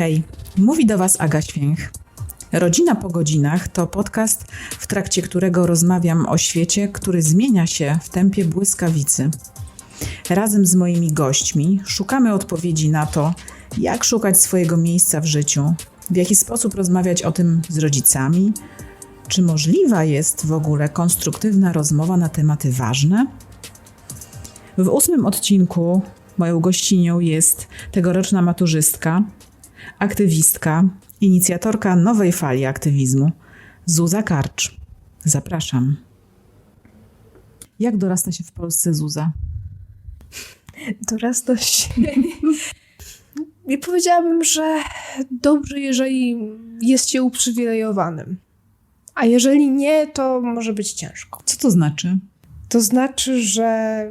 Hej, mówi do Was Aga Święch. Rodzina po godzinach to podcast, w trakcie którego rozmawiam o świecie, który zmienia się w tempie błyskawicy. Razem z moimi gośćmi szukamy odpowiedzi na to, jak szukać swojego miejsca w życiu, w jaki sposób rozmawiać o tym z rodzicami, czy możliwa jest w ogóle konstruktywna rozmowa na tematy ważne? W ósmym odcinku moją gościnią jest tegoroczna maturzystka, aktywistka, inicjatorka nowej fali aktywizmu, Zuza Karcz. Zapraszam. Jak dorasta się w Polsce Zuza? Dorasta się. Nie powiedziałabym, że dobrze, jeżeli jest się uprzywilejowanym. A jeżeli nie, to może być ciężko. Co to znaczy? To znaczy, że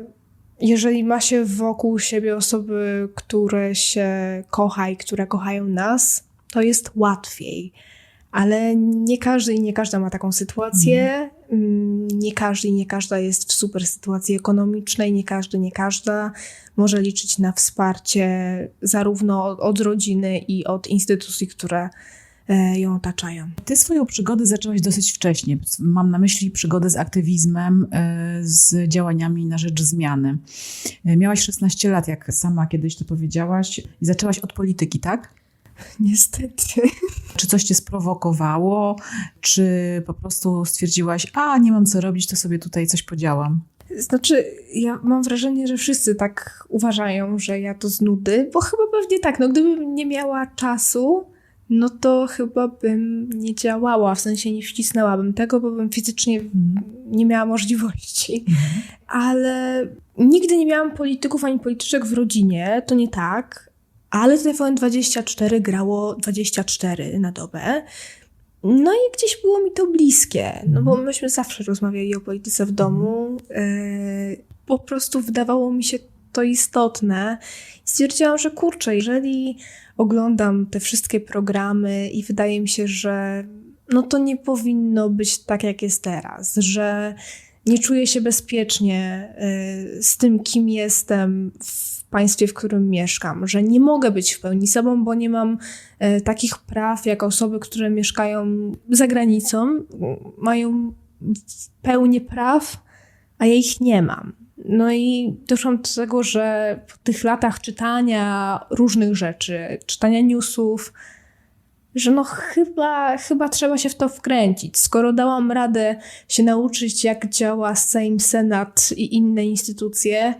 jeżeli ma się wokół siebie osoby, które się kocha i które kochają nas, to jest łatwiej. Ale nie każdy i nie każda ma taką sytuację. Mm. Nie każdy i nie każda jest w super sytuacji ekonomicznej. Nie każdy, nie każda może liczyć na wsparcie zarówno od rodziny i od instytucji, które ją otaczają. Ty swoją przygodę zaczęłaś dosyć wcześnie. Mam na myśli przygodę z aktywizmem, e, z działaniami na rzecz zmiany. E, miałaś 16 lat, jak sama kiedyś to powiedziałaś, i zaczęłaś od polityki, tak? Niestety. Czy coś cię sprowokowało, czy po prostu stwierdziłaś, a nie mam co robić, to sobie tutaj coś podziałam? Znaczy, ja mam wrażenie, że wszyscy tak uważają, że ja to z nudy, bo chyba pewnie tak, no gdybym nie miała czasu, no to chyba bym nie działała, w sensie nie wcisnęłabym tego, bo bym fizycznie nie miała możliwości. Ale nigdy nie miałam polityków ani polityczek w rodzinie, to nie tak, ale TVN24 grało 24 na dobę. No i gdzieś było mi to bliskie, no bo myśmy zawsze rozmawiali o polityce w domu. Yy, po prostu wydawało mi się to istotne. I stwierdziłam, że kurczę, jeżeli oglądam te wszystkie programy i wydaje mi się, że no to nie powinno być tak, jak jest teraz, że nie czuję się bezpiecznie yy, z tym, kim jestem w państwie, w którym mieszkam, że nie mogę być w pełni sobą, bo nie mam e, takich praw jak osoby, które mieszkają za granicą, mają pełnię praw, a ja ich nie mam. No i doszłam do tego, że po tych latach czytania różnych rzeczy, czytania newsów, że no chyba, chyba trzeba się w to wkręcić. Skoro dałam radę się nauczyć, jak działa Sejm, Senat i inne instytucje,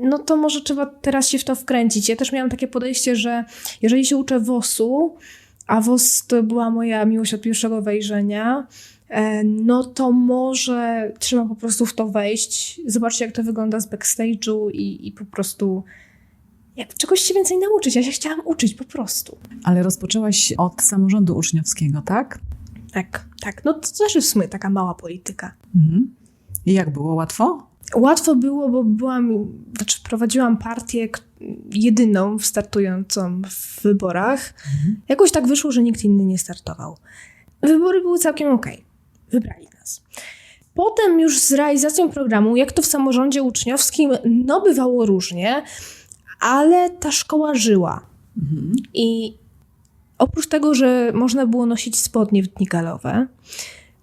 no to może trzeba teraz się w to wkręcić. Ja też miałam takie podejście, że jeżeli się uczę WOS-u, a WOS to była moja miłość od pierwszego wejrzenia, no to może trzeba po prostu w to wejść, zobaczyć jak to wygląda z backstage'u i, i po prostu jak czegoś się więcej nauczyć. Ja się chciałam uczyć po prostu. Ale rozpoczęłaś od samorządu uczniowskiego, tak? Tak, tak. No to też jest w sumie taka mała polityka. Mhm. I jak było? Łatwo? Łatwo było, bo byłam, znaczy prowadziłam partię jedyną startującą w wyborach. Mhm. Jakoś tak wyszło, że nikt inny nie startował. Wybory były całkiem ok. Wybrali nas. Potem już z realizacją programu, jak to w samorządzie uczniowskim, no bywało różnie, ale ta szkoła żyła. Mhm. I oprócz tego, że można było nosić spodnie w dni galowe,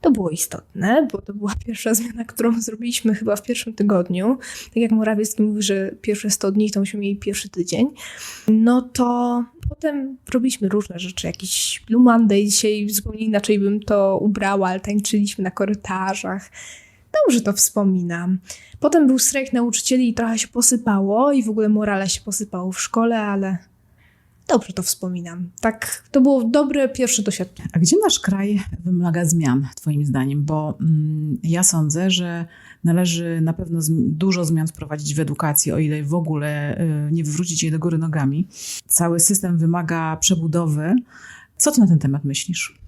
to było istotne, bo to była pierwsza zmiana, którą zrobiliśmy chyba w pierwszym tygodniu. Tak jak Morawiecki mówi, że pierwsze 100 dni to myśmy mieli pierwszy tydzień. No to potem robiliśmy różne rzeczy, jakiś Blue Monday, dzisiaj zupełnie inaczej bym to ubrała, ale tańczyliśmy na korytarzach. Dobrze to wspominam. Potem był strajk nauczycieli i trochę się posypało i w ogóle morale się posypało w szkole, ale dobrze to wspominam. Tak, to było dobre pierwsze doświadczenie. A gdzie nasz kraj wymaga zmian, Twoim zdaniem? Bo mm, ja sądzę, że należy na pewno dużo zmian wprowadzić w edukacji, o ile w ogóle y, nie wywrócić jej do góry nogami. Cały system wymaga przebudowy. Co ty na ten temat myślisz?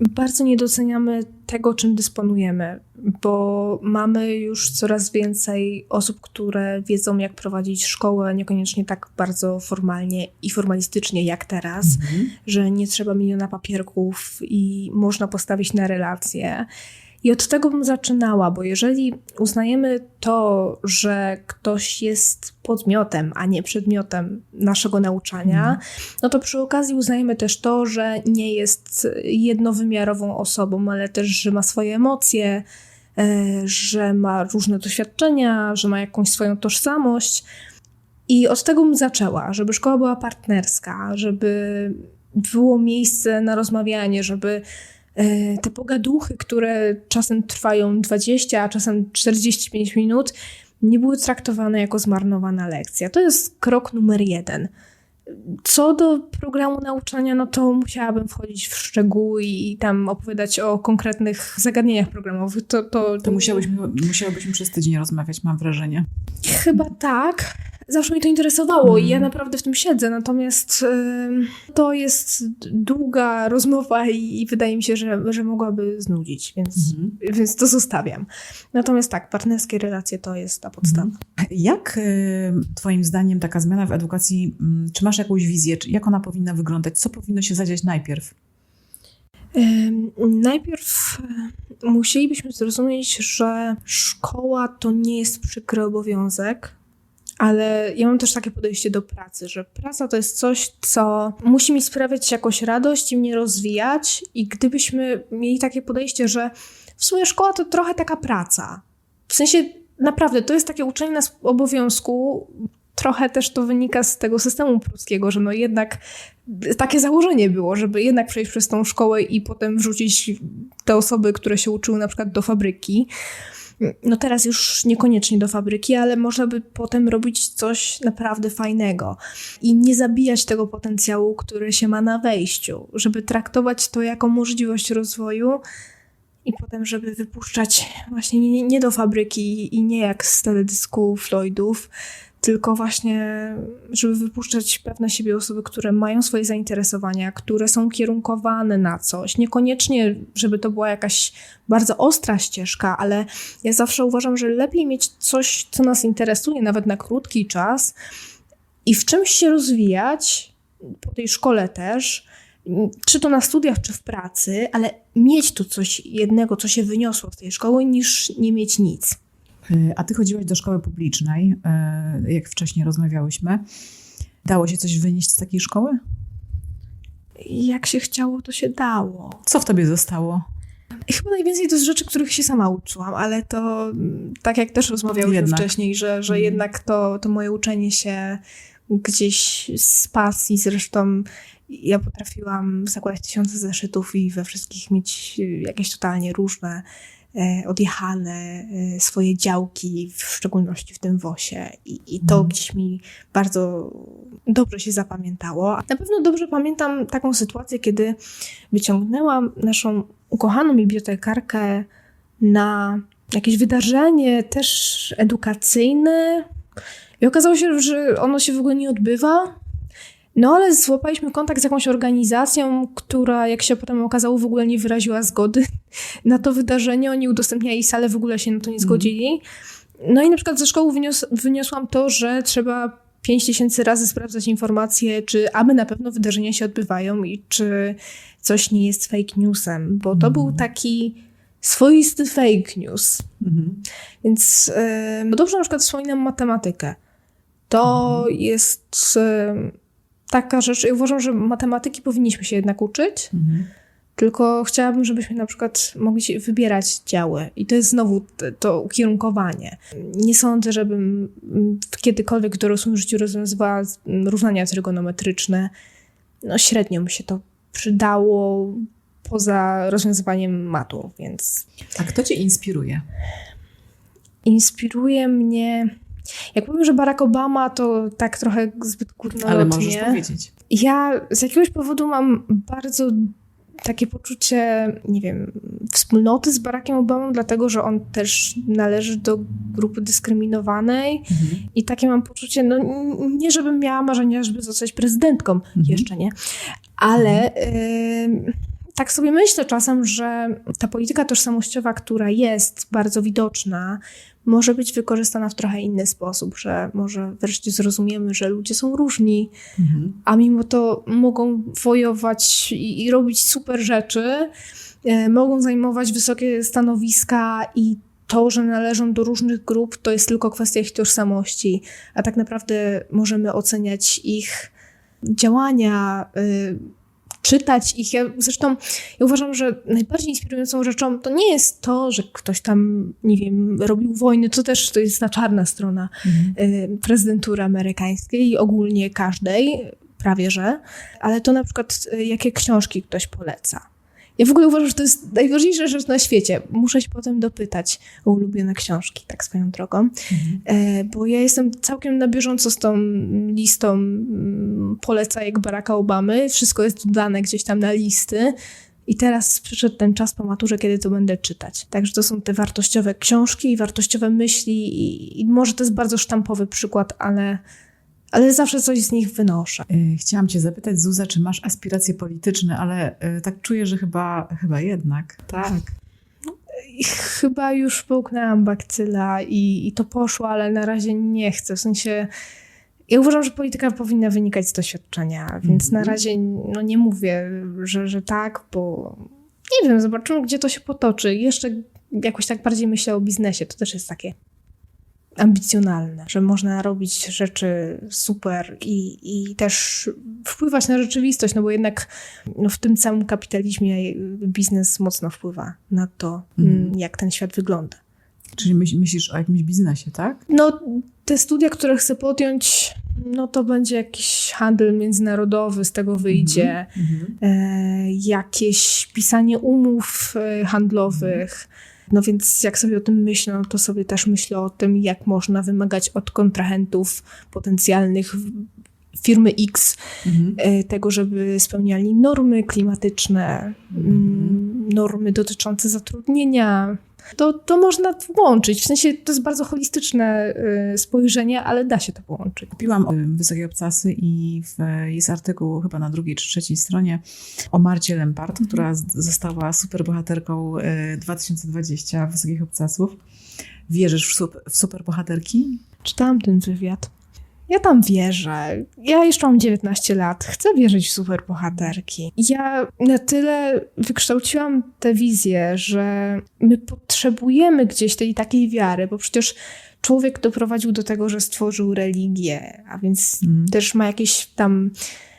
Bardzo nie doceniamy tego, czym dysponujemy, bo mamy już coraz więcej osób, które wiedzą, jak prowadzić szkołę, niekoniecznie tak bardzo formalnie i formalistycznie jak teraz, mhm. że nie trzeba miliona papierków i można postawić na relacje. I od tego bym zaczynała, bo jeżeli uznajemy to, że ktoś jest podmiotem, a nie przedmiotem naszego nauczania, Mhm. no to przy okazji uznajemy też to, że nie jest jednowymiarową osobą, ale też, że ma swoje emocje, e, że ma różne doświadczenia, że ma jakąś swoją tożsamość. I od tego bym zaczęła, żeby szkoła była partnerska, żeby było miejsce na rozmawianie, żeby te pogaduchy, które czasem trwają 20, a czasem 45 minut, nie były traktowane jako zmarnowana lekcja. To jest krok numer jeden. Co do programu nauczania, no to musiałabym wchodzić w szczegóły i tam opowiadać o konkretnych zagadnieniach programowych. To, to, To musiałyśmy, musiałybyśmy przez tydzień rozmawiać, mam wrażenie. Chyba tak. Zawsze mnie to interesowało i Mm. ja naprawdę w tym siedzę, natomiast ym, to jest długa rozmowa i, i wydaje mi się, że, że mogłaby znudzić, więc, Mhm. więc to zostawiam. Natomiast tak, partnerskie relacje to jest ta podstawa. Jak y, Twoim zdaniem taka zmiana w edukacji, mm, czy masz jakąś wizję, czy jak ona powinna wyglądać? Co powinno się zadziać najpierw? Najpierw e, musielibyśmy zrozumieć, że szkoła to nie jest przykry obowiązek, ale ja mam też takie podejście do pracy, że praca to jest coś, co musi mi sprawiać jakąś radość i mnie rozwijać. I gdybyśmy mieli takie podejście, że w sumie szkoła to trochę taka praca. W sensie naprawdę to jest takie uczenie nas obowiązku. Trochę też to wynika z tego systemu pruskiego, że no jednak takie założenie było, żeby jednak przejść przez tą szkołę i potem wrzucić te osoby, które się uczyły na przykład do fabryki. No teraz już niekoniecznie do fabryki, ale można by potem robić coś naprawdę fajnego i nie zabijać tego potencjału, który się ma na wejściu, żeby traktować to jako możliwość rozwoju i potem, żeby wypuszczać właśnie nie, nie do fabryki i nie jak z teledysku Floydów, tylko właśnie, żeby wypuszczać pewne siebie osoby, które mają swoje zainteresowania, które są kierunkowane na coś. Niekoniecznie, żeby to była jakaś bardzo ostra ścieżka, ale ja zawsze uważam, że lepiej mieć coś, co nas interesuje, nawet na krótki czas i w czymś się rozwijać, po tej szkole też, czy to na studiach, czy w pracy, ale mieć tu coś jednego, co się wyniosło z tej szkoły, niż nie mieć nic. Y, A Ty chodziłaś do szkoły publicznej, y, jak wcześniej rozmawiałyśmy. Dało się coś wynieść z takiej szkoły? Jak się chciało, to się dało. Co w Tobie zostało? Chyba najwięcej to z rzeczy, których się sama uczyłam, ale to mm, tak jak też rozmawiałyśmy Jednak. wcześniej, że, że Mhm. jednak to, to moje uczenie się gdzieś z pasji, zresztą ja potrafiłam zakładać tysiące zeszytów i we wszystkich mieć jakieś totalnie różne, e, odjechane e, swoje działki, w szczególności w tym WOSie. I, i to Mhm. gdzieś mi bardzo dobrze się zapamiętało. Na pewno dobrze pamiętam taką sytuację, kiedy wyciągnęłam naszą ukochaną bibliotekarkę na jakieś wydarzenie też edukacyjne i okazało się, że ono się w ogóle nie odbywa. No ale złapaliśmy kontakt z jakąś organizacją, która, jak się potem okazało, w ogóle nie wyraziła zgody na to wydarzenie. Oni udostępniali salę, w ogóle się na to nie zgodzili. No i na przykład ze szkoły wynios wyniosłam to, że trzeba 5 tysięcy razy sprawdzać informacje, czy aby na pewno wydarzenia się odbywają i czy coś nie jest fake newsem, bo to był taki swoisty fake news. Mhm. Więc yy, dobrze na przykład wspominam matematykę. To jest yy, taka rzecz, ja uważam, że matematyki powinniśmy się jednak uczyć, Mhm. tylko chciałabym, żebyśmy na przykład mogli się wybierać działy. I to jest znowu to ukierunkowanie. Nie sądzę, żebym mm, kiedykolwiek w dorosłym życiu rozwiązywała mm, równania trygonometryczne. No średnio mi się to przydało poza rozwiązywaniem matu, więc A kto Cię inspiruje? inspiruje mnie. Jak powiem, że Barack Obama, to tak trochę zbyt górnolotnie. Ale możesz powiedzieć. Ja z jakiegoś powodu mam bardzo takie poczucie, nie wiem, wspólnoty z Barackiem Obamą, dlatego że on też należy do grupy dyskryminowanej Mhm. i takie mam poczucie, no nie żebym miała marzenia, żeby zostać prezydentką, Mhm. jeszcze nie, ale ym, tak sobie myślę czasem, że ta polityka tożsamościowa, która jest bardzo widoczna, może być wykorzystana w trochę inny sposób, że może wreszcie zrozumiemy, że ludzie są różni, Mhm. a mimo to mogą wojować i, i robić super rzeczy, e, mogą zajmować wysokie stanowiska i to, że należą do różnych grup, to jest tylko kwestia ich tożsamości, a tak naprawdę możemy oceniać ich działania, y, czytać ich. Ja, zresztą ja uważam, że najbardziej inspirującą rzeczą to nie jest to, że ktoś tam, nie wiem, robił wojny, to też to jest ta czarna strona Mhm. y, prezydentury amerykańskiej i ogólnie każdej, prawie że, ale to na przykład y, jakie książki ktoś poleca. Ja w ogóle uważam, że to jest najważniejsza rzecz na świecie. Muszę się potem dopytać o ulubione książki, tak swoją drogą, Mhm. e, bo ja jestem całkiem na bieżąco z tą listą mm, polecajek Baracka Obamy. Wszystko jest dodane gdzieś tam na listy. I teraz przyszedł ten czas po maturze, kiedy to będę czytać. Także to są te wartościowe książki i wartościowe myśli. I, i może to jest bardzo sztampowy przykład, ale, ale zawsze coś z nich wynoszę. Y, Chciałam cię zapytać, Zuza, czy masz aspiracje polityczne, ale y, tak czuję, że chyba, chyba jednak. Tak. I chyba już połknęłam bakcyla i, i to poszło, ale na razie nie chcę. W sensie, ja uważam, że polityka powinna wynikać z doświadczenia, więc Mhm. na razie no, nie mówię, że, że tak, bo nie wiem, zobaczymy, gdzie to się potoczy. Jeszcze jakoś tak bardziej myślę o biznesie. To też jest takie ambicjonalne, że można robić rzeczy super i, i też wpływać na rzeczywistość, no bo jednak no, w tym całym kapitalizmie biznes mocno wpływa na to, Mhm. mm, jak ten świat wygląda. Czyli myśl, myślisz o jakimś biznesie, tak? No, te studia, które chcę podjąć, no to będzie jakiś handel międzynarodowy, z tego wyjdzie, Mhm. e, jakieś pisanie umów e, handlowych. No więc jak sobie o tym myślę, no to sobie też myślę o tym, jak można wymagać od kontrahentów potencjalnych firmy X Mhm. e, tego, żeby spełniali normy klimatyczne, mm, normy dotyczące zatrudnienia. To, to można łączyć. W sensie to jest bardzo holistyczne e, spojrzenie, ale da się to połączyć. Kupiłam y, Wysokie Obcasy i w, jest artykuł chyba na drugiej czy trzeciej stronie o Marcie Lempart, która z- została superbohaterką y, 2020 Wysokich Obcasów. Wierzysz w, sup, w superbohaterki? Czytałam ten wywiad. Ja tam wierzę. Ja jeszcze mam 19 lat. Chcę wierzyć w superbohaterki. Ja na tyle wykształciłam tę wizję, że my potrzebujemy gdzieś tej takiej wiary, bo przecież człowiek doprowadził do tego, że stworzył religię, a więc Mm. też ma jakieś tam,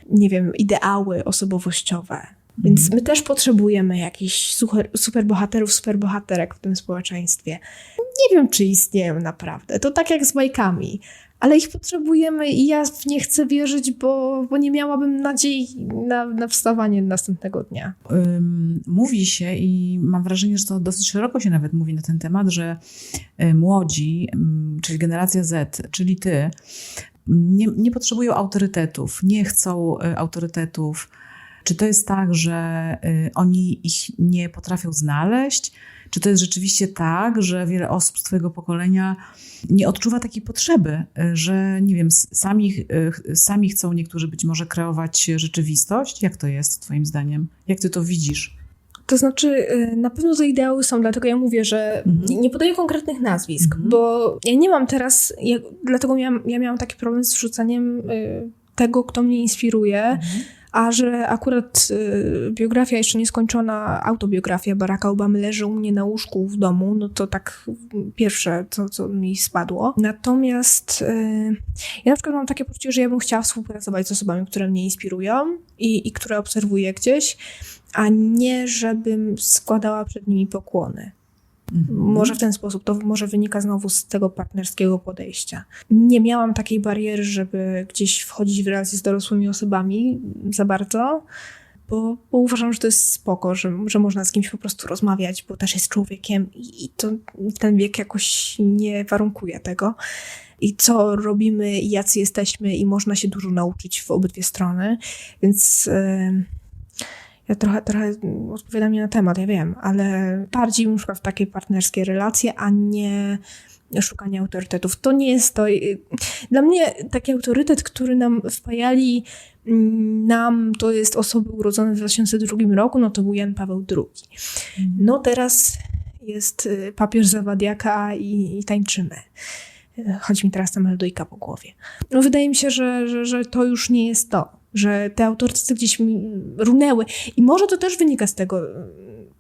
nie wiem, ideały osobowościowe. Więc my też potrzebujemy jakichś super, superbohaterów, superbohaterek w tym społeczeństwie. Nie wiem, czy istnieją naprawdę. To tak jak z bajkami. Ale ich potrzebujemy i ja w nie chcę wierzyć, bo, bo nie miałabym nadziei na, na wstawanie następnego dnia. Mówi się i mam wrażenie, że to dosyć szeroko się nawet mówi na ten temat, że y, młodzi, czyli generacja Z, czyli ty, nie, nie potrzebują autorytetów, nie chcą y, autorytetów. Czy to jest tak, że y, oni ich nie potrafią znaleźć? Czy to jest rzeczywiście tak, że wiele osób z Twojego pokolenia nie odczuwa takiej potrzeby, y, że nie wiem, sami, y, sami chcą niektórzy być może kreować rzeczywistość? Jak to jest Twoim zdaniem? Jak Ty to widzisz? To znaczy, na pewno te ideały są, dlatego ja mówię, że Mhm. nie- podaję konkretnych nazwisk, Mhm. bo ja nie mam teraz, ja, dlatego miałam, ja miałam taki problem z wrzucaniem y, tego, kto mnie inspiruje, a że akurat y, biografia jeszcze nieskończona, autobiografia Baracka Obamy leży u mnie na łóżku w domu, no to tak pierwsze, co, co mi spadło. Natomiast y, ja na przykład mam takie poczucie, że ja bym chciała współpracować z osobami, które mnie inspirują i, i które obserwuję gdzieś, a nie żebym składała przed nimi pokłony. Mhm. Może w ten sposób, to może wynika znowu z tego partnerskiego podejścia. Nie miałam takiej bariery, żeby gdzieś wchodzić w relacje z dorosłymi osobami za bardzo, bo, bo uważam, że to jest spoko, że, że można z kimś po prostu rozmawiać, bo też jest człowiekiem i, i to ten wiek jakoś nie warunkuje tego. I co robimy, jacy jesteśmy, i można się dużo nauczyć w obydwie strony. Więc. Yy, ja trochę, trochę odpowiadam nie na temat, ja wiem, ale bardziej bym szła w takiej partnerskiej relacje, a nie szukanie autorytetów. To nie jest to. Dla mnie taki autorytet, który nam wpajali mm, nam, to jest osoby urodzone w 2002 roku, no to był Jan Paweł II. No teraz jest y, papież Zawadiaka i, i tańczymy. Chodzi mi teraz ta melodyjka po głowie. No wydaje mi się, że, że, że to już nie jest to, że te autorytety gdzieś runęły. I może to też wynika z tego mm,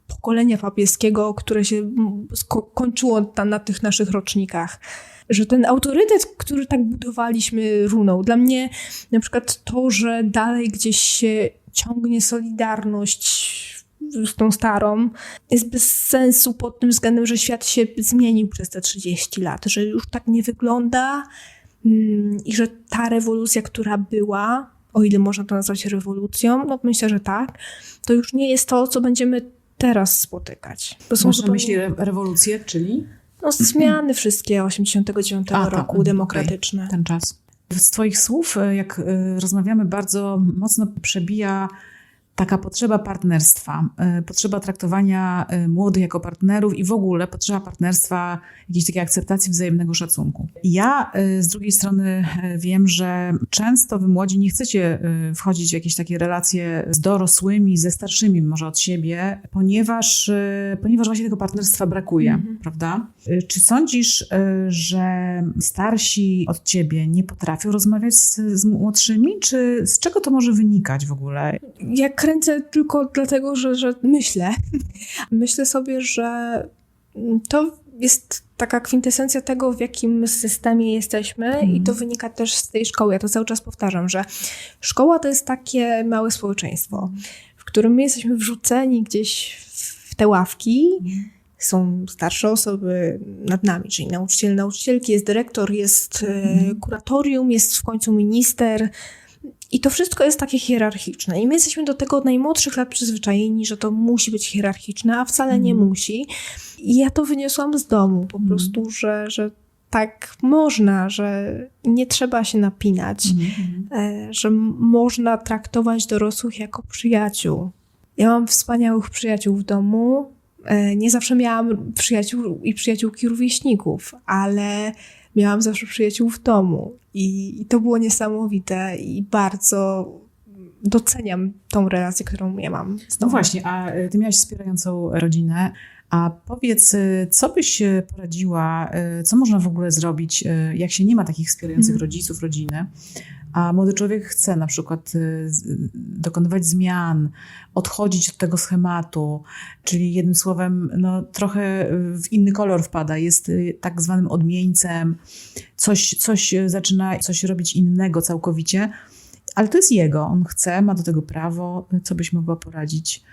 pokolenia papieskiego, które się mm, kończyło na tych naszych rocznikach. Że ten autorytet, który tak budowaliśmy, runął. Dla mnie na przykład to, że dalej gdzieś się ciągnie solidarność z tą starą, jest bez sensu pod tym względem, że świat się zmienił przez te 30 lat, że już tak nie wygląda mm, i że ta rewolucja, która była, o ile można to nazwać rewolucją, no myślę, że tak, to już nie jest to, co będziemy teraz spotykać. To są Masz zupełnie... myśli re rewolucję, czyli? No zmiany wszystkie 89 A, roku, tak, demokratyczne. Okay, ten czas. Z twoich słów, jak y, rozmawiamy, bardzo mocno przebija taka potrzeba partnerstwa, y, potrzeba traktowania y, młodych jako partnerów i w ogóle potrzeba partnerstwa, jakiejś takiej akceptacji wzajemnego szacunku. Ja y, z drugiej strony wiem, że często wy młodzi nie chcecie wchodzić w jakieś takie relacje z dorosłymi, ze starszymi może od siebie, ponieważ, ponieważ właśnie tego partnerstwa brakuje, mhm. prawda? Czy sądzisz, że starsi od ciebie nie potrafią rozmawiać z, z młodszymi, czy z czego to może wynikać w ogóle? Jak kręcę tylko dlatego, że, że myślę. Myślę sobie, że to jest taka kwintesencja tego, w jakim systemie jesteśmy i to mhm. wynika też z tej szkoły. Ja to cały czas powtarzam, że szkoła to jest takie małe społeczeństwo, w którym my jesteśmy wrzuceni gdzieś w te ławki. Mm. Są starsze osoby nad nami, czyli nauczyciel, nauczycielki, jest dyrektor, jest mm. kuratorium, jest w końcu minister, i to wszystko jest takie hierarchiczne. I my jesteśmy do tego od najmłodszych lat przyzwyczajeni, że to musi być hierarchiczne, a wcale nie mm. musi. I ja to wyniosłam z domu po mm. prostu, że, że tak można, że nie trzeba się napinać, mm. że można traktować dorosłych jako przyjaciół. Ja mam wspaniałych przyjaciół w domu. E, nie zawsze miałam przyjaciół i przyjaciółki rówieśników, ale miałam zawsze przyjaciół w domu i, i to było niesamowite i bardzo doceniam tą relację, którą ja mam. Z no właśnie, a y, ty miałaś wspierającą rodzinę. A powiedz, y, co byś y, poradziła, co można w ogóle zrobić, jak się nie ma takich wspierających mm. rodziców, rodziny, a młody człowiek chce na przykład y, dokonywać zmian, odchodzić od tego schematu, czyli jednym słowem, no, trochę w inny kolor wpada, jest y, tak zwanym odmieńcem, coś, coś zaczyna coś robić innego całkowicie, ale to jest jego, on chce, ma do tego prawo. Co byś mogła poradzić?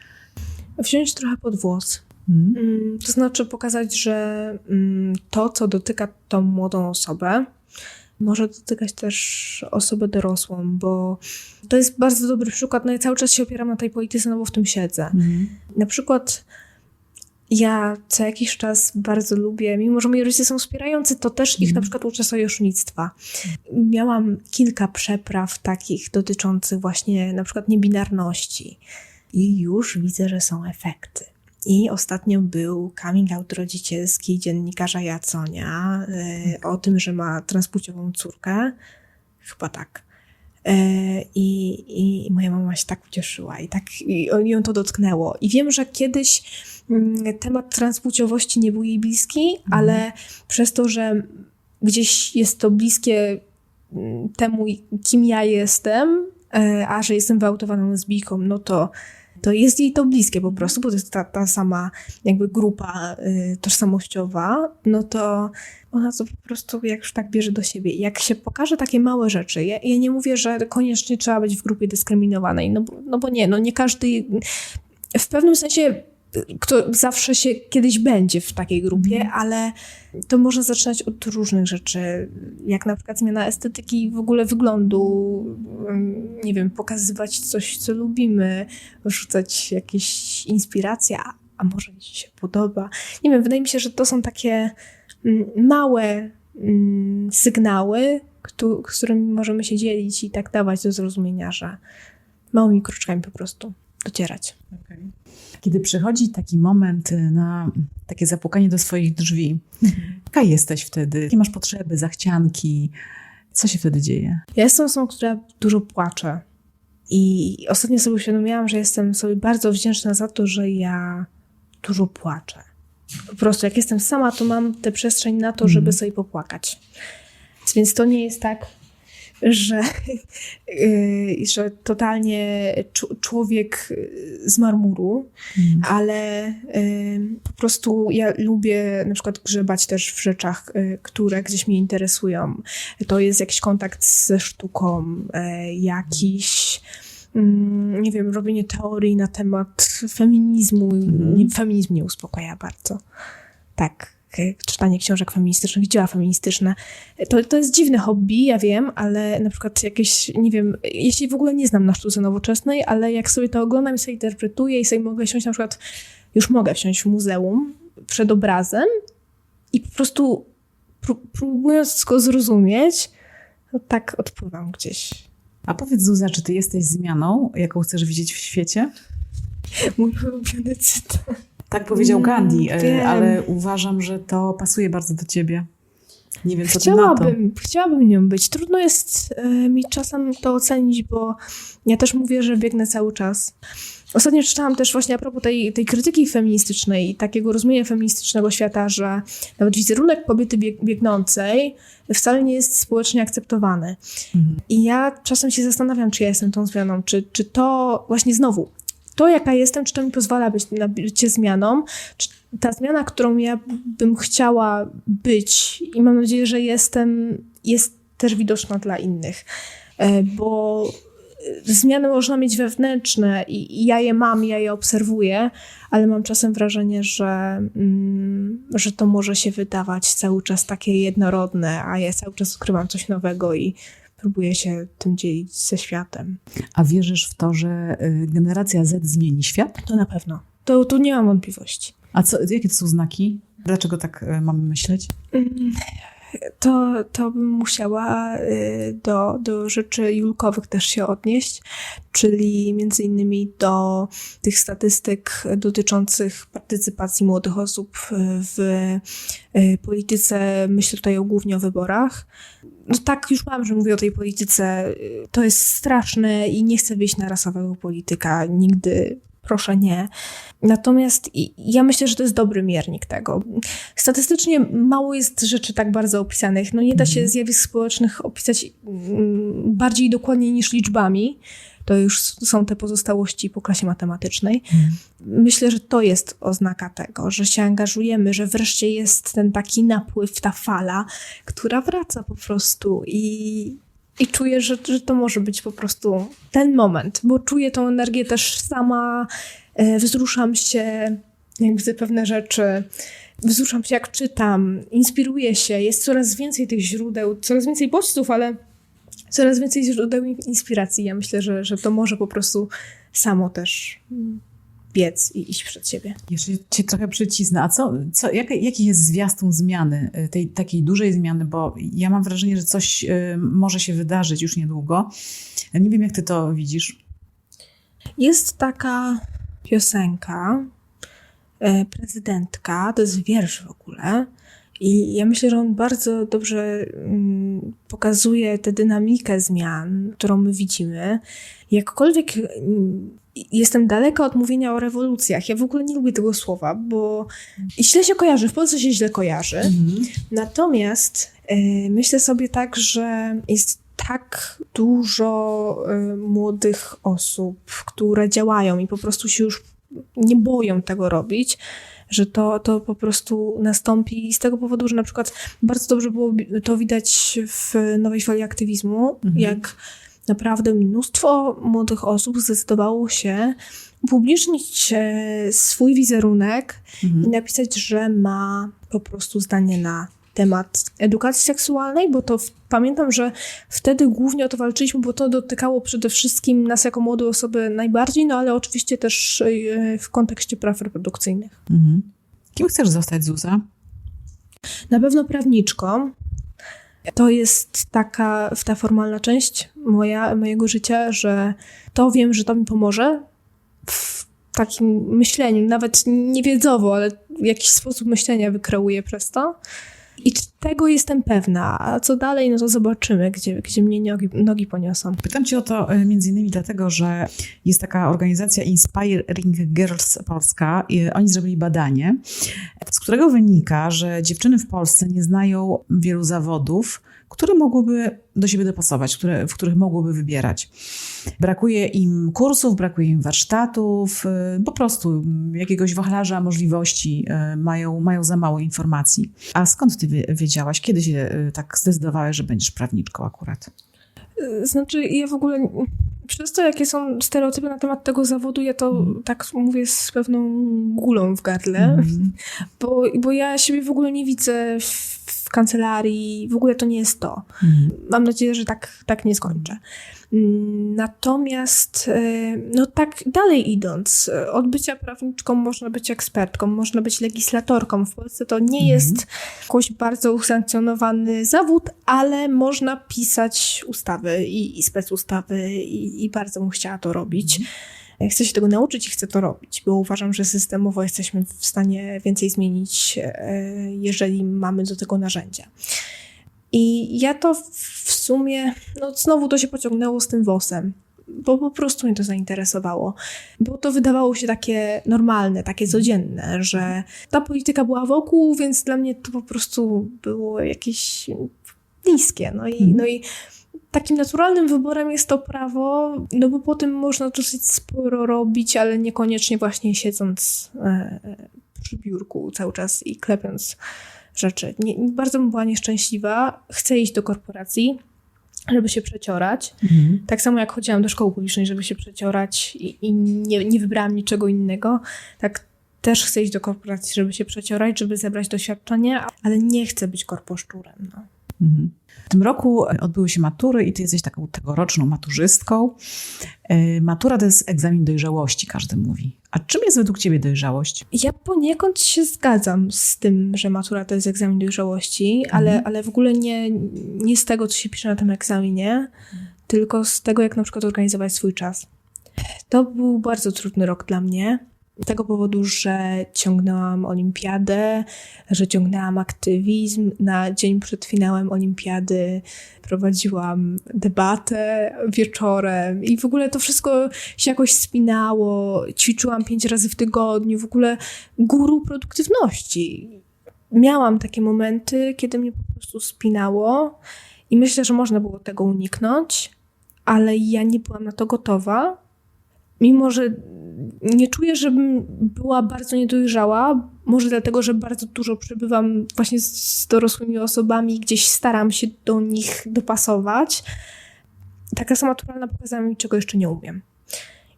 Wziąć trochę pod włos. Hmm. To znaczy pokazać, że mm, to, co dotyka tą młodą osobę, może dotykać też osobę dorosłą, bo to jest bardzo dobry przykład. No ja cały czas się opieram na tej polityce, no bo w tym siedzę. Mhm. Na przykład ja co jakiś czas bardzo lubię, mimo że moi rodzice są wspierający, to też ich na mhm. przykład uczę sojusznictwa. Miałam kilka przepraw takich dotyczących właśnie na przykład niebinarności i już widzę, że są efekty. I ostatnio był coming out rodzicielski dziennikarza Jaconia e, o tym, że ma transpłciową córkę. Chyba tak. E, I, I moja mama się tak ucieszyła i tak i ją to dotknęło. I wiem, że kiedyś mm, temat transpłciowości nie był jej bliski, mhm. ale przez to, że gdzieś jest to bliskie mm, temu, kim ja jestem, e, a że jestem wyautowaną lesbijką, no to to jest jej to bliskie po prostu, bo to jest ta, ta sama jakby grupa y, tożsamościowa, no to ona to po prostu jak już tak bierze do siebie. Jak się pokaże takie małe rzeczy, ja, ja nie mówię, że koniecznie trzeba być w grupie dyskryminowanej, no bo, no bo nie, no nie każdy, w pewnym sensie kto zawsze się kiedyś będzie w takiej grupie, mm. ale to można zaczynać od różnych rzeczy, jak na przykład zmiana estetyki w ogóle wyglądu, nie wiem, pokazywać coś, co lubimy, rzucać jakieś inspiracje, a, a może ci się podoba. Nie wiem, wydaje mi się, że to są takie mm, małe mm, sygnały, z którymi możemy się dzielić i tak dawać do zrozumienia, że małymi kroczkami po prostu. Docierać. Kiedy przychodzi taki moment y, na takie zapukanie do swoich drzwi, jaka jesteś wtedy? Jakie masz potrzeby, zachcianki? Co się wtedy dzieje? Ja jestem osobą, która dużo płacze. I ostatnio sobie uświadomiłam, że jestem sobie bardzo wdzięczna za to, że ja dużo płaczę. Po prostu jak jestem sama, to mam tę przestrzeń na to, żeby sobie popłakać. Więc to nie jest tak, że, yy, że totalnie człowiek yy, z marmuru, ale yy, po prostu ja lubię na przykład grzebać też w rzeczach, yy, które gdzieś mnie interesują. To jest jakiś kontakt ze sztuką, yy, jakiś mm, nie wiem, robienie teorii na temat feminizmu. Nie, feminizm mnie uspokaja bardzo. Tak, czytanie książek feministycznych, dzieła feministyczne. To, to jest dziwne hobby, ja wiem, ale na przykład jakieś, nie wiem, jeśli w ogóle nie znam na sztuce nowoczesnej, ale jak sobie to oglądam i sobie interpretuję i sobie mogę siąść na przykład, już mogę wsiąść w muzeum przed obrazem i po prostu pró- próbując go zrozumieć, no tak odpływam gdzieś. A powiedz Zuza, czy ty jesteś zmianą, jaką chcesz widzieć w świecie? Mój ulubiony cytat. Tak powiedział Mm, Gandhi, y, wiem. ale uważam, że to pasuje bardzo do ciebie. Nie wiem, co ty na to. Chciałabym, chciałabym nią być. Trudno jest e, mi czasem to ocenić, bo ja też mówię, że biegnę cały czas. Ostatnio czytałam też właśnie a propos tej, tej krytyki feministycznej i takiego rozumienia feministycznego świata, że nawet wizerunek kobiety bieg, biegnącej wcale nie jest społecznie akceptowany. Mhm. I ja czasem się zastanawiam, czy ja jestem tą zmianą, czy, czy to właśnie znowu, to jaka jestem, czy to mi pozwala być na bycie zmianą, czy ta zmiana, którą ja bym chciała być i mam nadzieję, że jestem, jest też widoczna dla innych. E, Bo e, zmiany można mieć wewnętrzne i ja je mam, ja je obserwuję, ale mam czasem wrażenie, że, mm, że to może się wydawać cały czas takie jednorodne, a ja cały czas odkrywam coś nowego i próbuję się tym dzielić ze światem. A wierzysz w to, że y, generacja Z zmieni świat? To na pewno. To, tu nie mam wątpliwości. A co, jakie to są znaki? Dlaczego tak y, mamy myśleć? to, to bym musiała y, do, do rzeczy julkowych też się odnieść, czyli między innymi do tych statystyk dotyczących partycypacji młodych osób w polityce. Myślę tutaj o, głównie o wyborach. No tak, już mam, że mówię o tej polityce. To jest straszne i nie chcę wyjść na rasowego polityka. Nigdy, proszę nie. Natomiast ja myślę, że to jest dobry miernik tego. Statystycznie mało jest rzeczy tak bardzo opisanych. No nie da się zjawisk społecznych opisać mm, bardziej dokładnie niż liczbami. To już są te pozostałości po klasie matematycznej. Myślę, że to jest oznaka tego, że się angażujemy, że wreszcie jest ten taki napływ, ta fala, która wraca po prostu i, i czuję, że, że to może być po prostu ten moment, bo czuję tą energię też sama, e, wzruszam się, jak widzę pewne rzeczy, wzruszam się jak czytam, inspiruję się, jest coraz więcej tych źródeł, coraz więcej bodźców, ale coraz więcej źródeł in- inspiracji. Ja myślę, że, że to może po prostu samo też mm, biec i iść przed siebie. Jeszcze cię trochę przycisnę. A co, co, jaki, jaki jest zwiastun zmiany, y, tej takiej dużej zmiany? Bo ja mam wrażenie, że coś y, może się wydarzyć już niedługo. Ja nie wiem, jak ty to widzisz. Jest taka piosenka, e, prezydentka, to jest wiersz w ogóle. I ja myślę, że on bardzo dobrze mm, pokazuje tę dynamikę zmian, którą my widzimy. Jakkolwiek mm, jestem daleka od mówienia o rewolucjach, ja w ogóle nie lubię tego słowa, bo źle się kojarzy, w Polsce się źle kojarzy. Natomiast y, myślę sobie tak, że jest tak dużo y, młodych osób, które działają i po prostu się już nie boją tego robić, że to, to po prostu nastąpi. Z tego powodu, że na przykład bardzo dobrze było to widać w nowej fali aktywizmu, jak naprawdę mnóstwo młodych osób zdecydowało się upublicznić e, swój wizerunek i napisać, że ma po prostu zdanie na temat edukacji seksualnej, bo to w, pamiętam, że wtedy głównie o to walczyliśmy, bo to dotykało przede wszystkim nas jako młode osoby najbardziej, no ale oczywiście też e, w kontekście praw reprodukcyjnych. Mhm. Kim chcesz zostać, Zuza? Na pewno prawniczką. To jest taka ta formalna część moja, mojego życia, że to wiem, że to mi pomoże w takim myśleniu, nawet niewiedzowo, ale jakiś sposób myślenia wykreuję przez to. I tego jestem pewna, a co dalej, no to zobaczymy, gdzie, gdzie mnie nogi, nogi poniosą. Pytam Cię o to e, między innymi dlatego, że jest taka organizacja Inspiring Girls Polska i oni zrobili badanie, z którego wynika, że dziewczyny w Polsce nie znają wielu zawodów, które mogłyby do siebie dopasować, które, w których mogłyby wybierać. Brakuje im kursów, brakuje im warsztatów, y, po prostu jakiegoś wachlarza możliwości y, mają, mają za mało informacji. A skąd ty wie- wiedziałaś, kiedy się y, tak zdecydowałeś, że będziesz prawniczką akurat? Znaczy, ja w ogóle przez to, jakie są stereotypy na temat tego zawodu, ja to tak mówię z pewną gulą w gardle, Mhm. bo, bo ja siebie w ogóle nie widzę w kancelarii, w ogóle to nie jest to. Mhm. Mam nadzieję, że tak, tak nie skończę. Mm, Natomiast, e, no tak dalej idąc, od bycia prawniczką można być ekspertką, można być legislatorką. W Polsce to nie jest jakoś bardzo usankcjonowany zawód, ale można pisać ustawy i, i specustawy i, i bardzo bym chciała to robić. Chcę się tego nauczyć i chcę to robić, bo uważam, że systemowo jesteśmy w stanie więcej zmienić, e, jeżeli mamy do tego narzędzia. I ja to w sumie, no znowu to się pociągnęło z tym WOS-em, bo po prostu mnie to zainteresowało. Bo to wydawało się takie normalne, takie codzienne, że ta polityka była wokół, więc dla mnie to po prostu było jakieś bliskie. No i, Mhm. no i takim naturalnym wyborem jest to prawo, no bo po tym można dosyć sporo robić, ale niekoniecznie właśnie siedząc e, e, przy biurku cały czas i klepiąc rzeczy. Nie, bardzo bym była nieszczęśliwa. Chcę iść do korporacji, żeby się przeciorać. Mhm. Tak samo jak chodziłam do szkoły publicznej, żeby się przeciorać i, i nie, nie wybrałam niczego innego, tak też chcę iść do korporacji, żeby się przeciorać, żeby zebrać doświadczenie, ale nie chcę być korposzczurem. No. Mhm. W tym roku odbyły się matury i ty jesteś taką tegoroczną maturzystką. E, Matura to jest egzamin dojrzałości, każdy mówi. A czym jest według ciebie dojrzałość? Ja poniekąd się zgadzam z tym, że matura to jest egzamin dojrzałości, ale, ale w ogóle nie, nie z tego, co się pisze na tym egzaminie, tylko z tego, jak na przykład organizować swój czas. To był bardzo trudny rok dla mnie. Tego powodu, że ciągnęłam olimpiadę, że ciągnęłam aktywizm. Na dzień przed finałem olimpiady prowadziłam debatę wieczorem i w ogóle to wszystko się jakoś spinało. Ćwiczyłam pięć razy w tygodniu, w ogóle guru produktywności. Miałam takie momenty, kiedy mnie po prostu spinało i myślę, że można było tego uniknąć, ale ja nie byłam na to gotowa. Mimo, że nie czuję, żebym była bardzo niedojrzała, może dlatego, że bardzo dużo przebywam właśnie z, dorosłymi osobami, gdzieś staram się do nich dopasować. Taka sama naturalna pokazała mi, czego jeszcze nie umiem.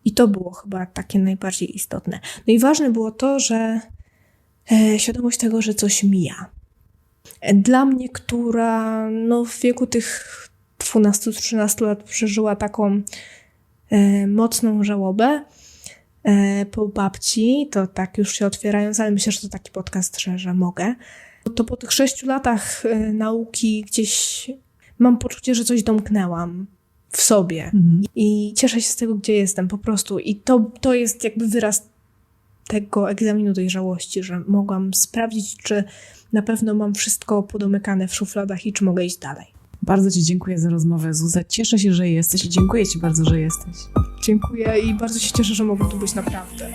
I to było chyba takie najbardziej istotne. No i ważne było to, że e, świadomość tego, że coś mija. Dla mnie, która no, w wieku tych 12-13 lat przeżyła taką e, mocną żałobę po babci, to tak już się otwierając, ale myślę, że to taki podcast, że, że mogę. To po tych sześciu latach e, nauki gdzieś mam poczucie, że coś domknęłam w sobie. Mhm. I cieszę się z tego, gdzie jestem po prostu. I to, to jest jakby wyraz tego egzaminu dojrzałości, że mogłam sprawdzić, czy na pewno mam wszystko podomykane w szufladach i czy mogę iść dalej. Bardzo Ci dziękuję za rozmowę, Zuza. Cieszę się, że jesteś i dziękuję Ci bardzo, że jesteś. Dziękuję i bardzo się cieszę, że mogę tu być naprawdę.